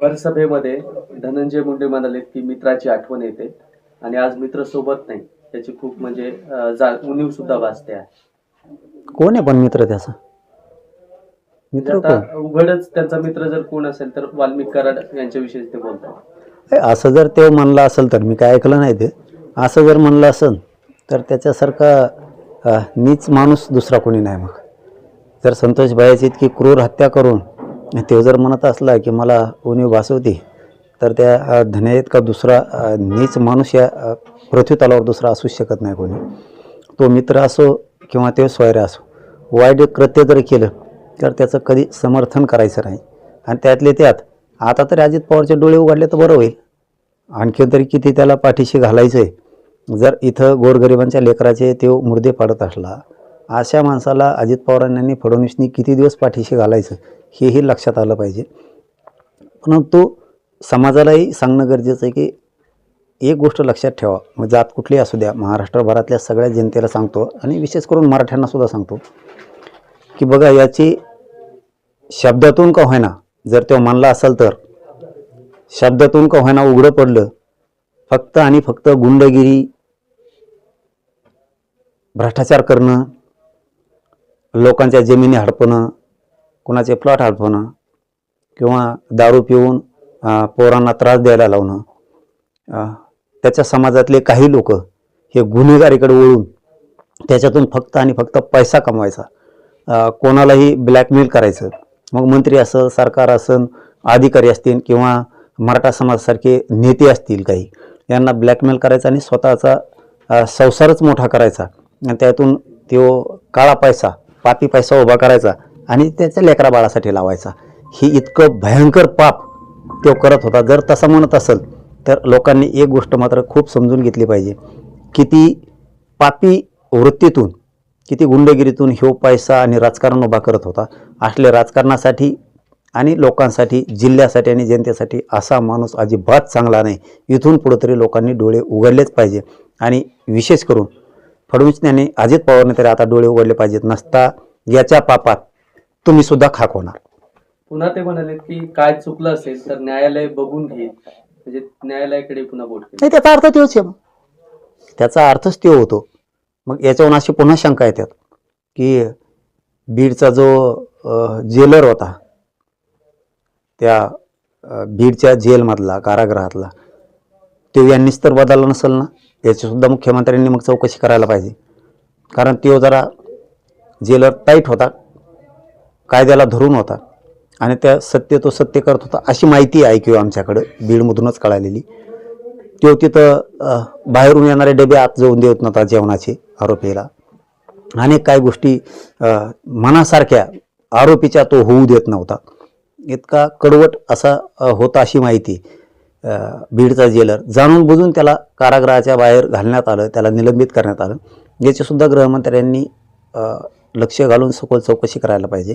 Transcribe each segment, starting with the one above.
वर सभेमध्ये धनंजय मुंडे म्हणाले की मित्राची आठवण येते आणि आज मित्र सोबत नाही. त्याची खूप म्हणजे जा उणीव सुद्धा भासते आहे. कोण आहे पण मित्र त्याचा? मित्र कोण? आता उघडच त्यांचा मित्र जर कोण असेल तर वाल्मिक कराड यांच्याविषयी ते बोलतात. ए, असं जर ते म्हणलं असेल तर मी काय ऐकलं नाही ते. असं जर म्हणलं असेल तर त्याच्यासारखा अ, नीच माणूस दुसरा कोणी नाही मग. जर संतोष भायाची इतकी क्रूर हत्या करून तो जर म्हणत असला की मला उणीव भासवते तर त्या अ, का इतका दुसरा नीच माणूस या पृथ्वी तलावर दुसरा असूच शकत नाही कोणी. तो मित्र असो किंवा ते स्वैर असो वाईट कृत्य जर केलं तर त्याचं कधी समर्थन करायचं नाही. आणि त्यातले त्यात आता तरी अजित पवारचे डोळे उघडले तर बरं होईल. आणखी तरी किती त्याला पाठीशी घालायचं आहे जर इथं गोरगरिबांच्या लेकराचे तो मुर्दे पाडत असला अशा माणसाला अजित पवारांनी फडणवीसनी किती दिवस पाठीशी घालायचं? हेही लक्षात आलं पाहिजे. परंतु समाजालाही सांगणं गरजेचं आहे की एक गोष्ट लक्षात ठेवा. मग जात कुठली असू द्या महाराष्ट्रभरातल्या सगळ्या जनतेला सांगतो आणि विशेष करून मराठ्यांना सुद्धा सांगतो की बघा याची शब्दातून का होईना जर तो मानला असेल तर शब्दातून का होईना उघडं पडलं फक्त आणि फक्त गुंडगिरी भ्रष्टाचार करणं लोकांच्या जमिनी हडपणं कुणाचे प्लॉट हडपणं किंवा दारू पिऊन पोरांना त्रास द्यायला लावणं. त्याच्या समाजातले काही लोक हे गुन्हेगारीकडे वळून त्याच्यातून फक्त आणि फक्त पैसा कमवायचा. कोणालाही ब्लॅकमेल करायचं. मग मंत्री असं सरकार असन अधिकारी असतील किंवा मराठा समाजासारखे नेते असतील काही यांना ब्लॅकमेल करायचा आणि स्वतःचा संसारच मोठा करायचा. आणि त्यातून तो काळा पैसा पापी पैसा उभा करायचा. आणि त्याच्या लेकरा बाळासाठी लावायचा. हे इतकं भयंकर पाप तो करत होता. जर तसा म्हणत असेल तर लोकांनी एक गोष्ट मात्र खूप समजून घेतली पाहिजे. किती पापी वृत्तीतून किती गुंडगिरीतून ह्यो पैसा आणि राजकारण उभा करत होता. असले राजकारणासाठी आणि लोकांसाठी जिल्ह्यासाठी आणि जनतेसाठी असा माणूस अजिबात चांगला नाही. इथून पुढं तरी लोकांनी डोळे उघडलेच पाहिजे. आणि विशेष करून फडणवीसने अजित पवारने तरी आता डोळे उघडले पाहिजेत. नसता याच्या पापात तुम्ही सुद्धा खाक होणार पुन्हा ते म्हणाले की काय चुकलं असेल तर न्यायालय बघून घेईल म्हणजे न्यायालयाकडे पुन्हा बोट केली. नाही त्याचा अर्थ तोच आहे मग. त्याचा अर्थच तो होतो. मग याच्यावरून अशी पुन्हा शंका येतात की बीडचा जो जेलर होता त्या अ, बीडच्या जेलमधला कारागृहातला तो यांनीच तर बदलला नसेल ना? याचीसुद्धा मुख्यमंत्र्यांनी मग चौकशी करायला पाहिजे. कारण तो जरा जेलर टाईट होता. कायद्याला धरून होता. आणि त्या सत्य तो सत्य करत होता अशी माहिती आहे किंवा आमच्याकडं. बीडमधूनच कळालेली. तो तिथं बाहेरून येणारे डबे आत जाऊन देत नव्हता जेवणाचे आरोपीला अनेक काही गोष्टी मनासारख्या आरोपीच्या तो होऊ देत नव्हता. इतका कडवट असा होता अशी माहिती बीडचा जेलर. जाणून बुजून त्याला कारागृहाच्या बाहेर घालण्यात आलं त्याला निलंबित करण्यात आलं. याचीसुद्धा गृहमंत्र्यांनी लक्ष घालून सखोल चौकशी करायला पाहिजे.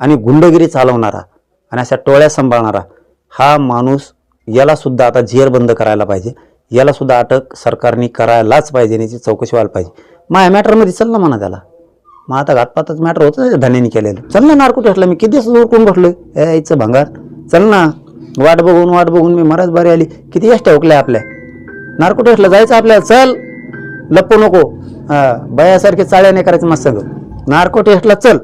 आणि गुंडगिरी चालवणारा आणि अशा टोळ्या सांभाळणारा हा माणूस यालासुद्धा आता जेरबंद करायला पाहिजे. यालासुद्धा अटक सरकारने करायलाच पाहिजे याची चौकशी व्हायला पाहिजे. माझ्या मॅटरमध्ये चल ना म्हणा त्याला. मग आता घातपातच मॅटर होतं धन्याने केलेलं. चल ना नारको टेस्टला मी किती दिवस उरकून बसलोय? ए यायचं भांगार. चल ना. वाट बघून वाट बघून मी मराच बारी आली. किती यश ठेवकल्या आपल्या? नारको टेस्टला जायचं आपल्याला. चल. लपू नको. हा बयासारखे चाळ्या नाही करायचं मस्त. सगळं नार्को टेस्टला चल.